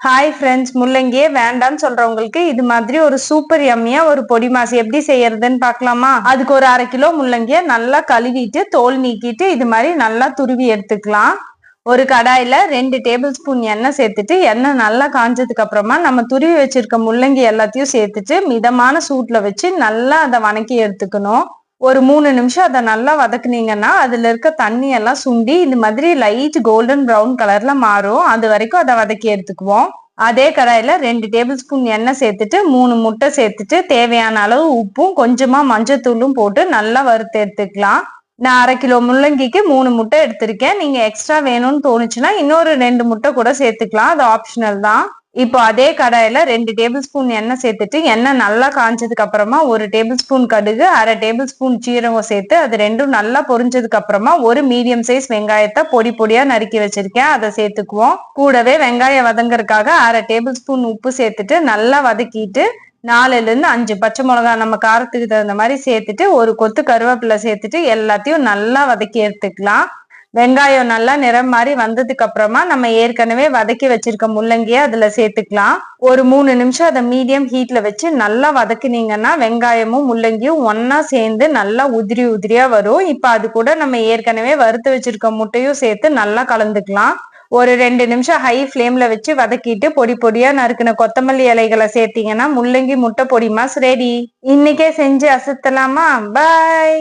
Hi friends முள்ளங்கியே வேண்டாம்னு சொல்றவங்களுக்கு இது மாதிரி ஒரு சூப்பர் யம்மியா ஒரு பொடி மாசு எப்படி செய்யறதுன்னு பார்க்கலாமா? அதுக்கு ஒரு அரை கிலோ முள்ளங்கிய நல்லா கழுவிட்டு தோல் நீக்கிட்டு இது மாதிரி நல்லா துருவி எடுத்துக்கலாம். ஒரு கடாயில ரெண்டு டேபிள் ஸ்பூன் எண்ணெய் சேர்த்துட்டு எண்ணெய் நல்லா காஞ்சதுக்கு அப்புறமா நம்ம துருவி வச்சிருக்க முள்ளங்கி எல்லாத்தையும் சேர்த்துட்டு மிதமான சூட்ல வச்சு நல்லா அதை வணக்கி எடுத்துக்கணும். ஒரு மூணு நிமிஷம் அதை நல்லா வதக்குனீங்கன்னா அதுல இருக்க தண்ணி எல்லாம் சுண்டி இந்த மாதிரி லைட் கோல்டன் ப்ரௌன் கலர்ல மாறும். அது வரைக்கும் அதை வதக்கி எடுத்துக்குவோம். அதே கடாயில ரெண்டு டேபிள் ஸ்பூன் எண்ணெய் சேர்த்துட்டு மூணு முட்டை சேர்த்துட்டு தேவையான அளவு உப்பும் கொஞ்சமா மஞ்சத்தூளும் போட்டு நல்லா வறுத்து எடுத்துக்கலாம். நான் அரை கிலோ முள்ளங்கிக்கு மூணு முட்டை எடுத்திருக்கேன். நீங்க எக்ஸ்ட்ரா வேணும்னு தோணுச்சுன்னா இன்னொரு ரெண்டு முட்டை கூட சேர்த்துக்கலாம். அது ஆப்ஷனல் தான். இப்போ அதே கடாயில ரெண்டு டேபிள் ஸ்பூன் எண்ணெய் சேர்த்துட்டு எண்ணெய் நல்லா காஞ்சதுக்கு அப்புறமா ஒரு டேபிள் ஸ்பூன் கடுகு அரை டேபிள் ஸ்பூன் சீரகம் சேர்த்து அது ரெண்டும் நல்லா பொரிஞ்சதுக்கு அப்புறமா ஒரு மீடியம் சைஸ் வெங்காயத்தை பொடி பொடியா நறுக்கி வச்சிருக்கேன். அதை சேர்த்துக்குவோம். கூடவே வெங்காயம் வதங்கறதுக்காக அரை டேபிள் ஸ்பூன் உப்பு சேர்த்துட்டு நல்லா வதக்கிட்டு நாலுல இருந்து அஞ்சு பச்சை மிளகா நம்ம காரத்துக்கு தகுந்த மாதிரி சேர்த்துட்டு ஒரு கொத்து கருவேப்பிலை சேர்த்துட்டு எல்லாத்தையும் நல்லா வதக்கி எடுத்துக்கலாம். வெங்காயம் நல்லா நிறம் மாதிரி வந்ததுக்கு அப்புறமா நம்ம ஏற்கனவே வதக்கி வச்சிருக்க முள்ளங்கியை அதுல சேர்த்துக்கலாம். ஒரு மூணு நிமிஷம் அதை மீடியம் ஹீட்ல வச்சு நல்லா வதக்குனீங்கன்னா வெங்காயமும் முள்ளங்கியும் ஒன்னா சேர்ந்து நல்லா உதிரி உதிரியா வரும். இப்ப அது கூட நம்ம ஏற்கனவே வறுத்து வச்சிருக்க முட்டையும் சேர்த்து நல்லா கலந்துக்கலாம். ஒரு ரெண்டு நிமிஷம் ஹை ஃப்ளேம்ல வச்சு வதக்கிட்டு பொடி பொடியா நறுக்கின கொத்தமல்லி இலைகளை சேர்த்தீங்கன்னா முள்ளங்கி முட்டை பொடி மாஸ் ரெடி இன்னைக்கே செஞ்சு அசத்தலாமா? பாய்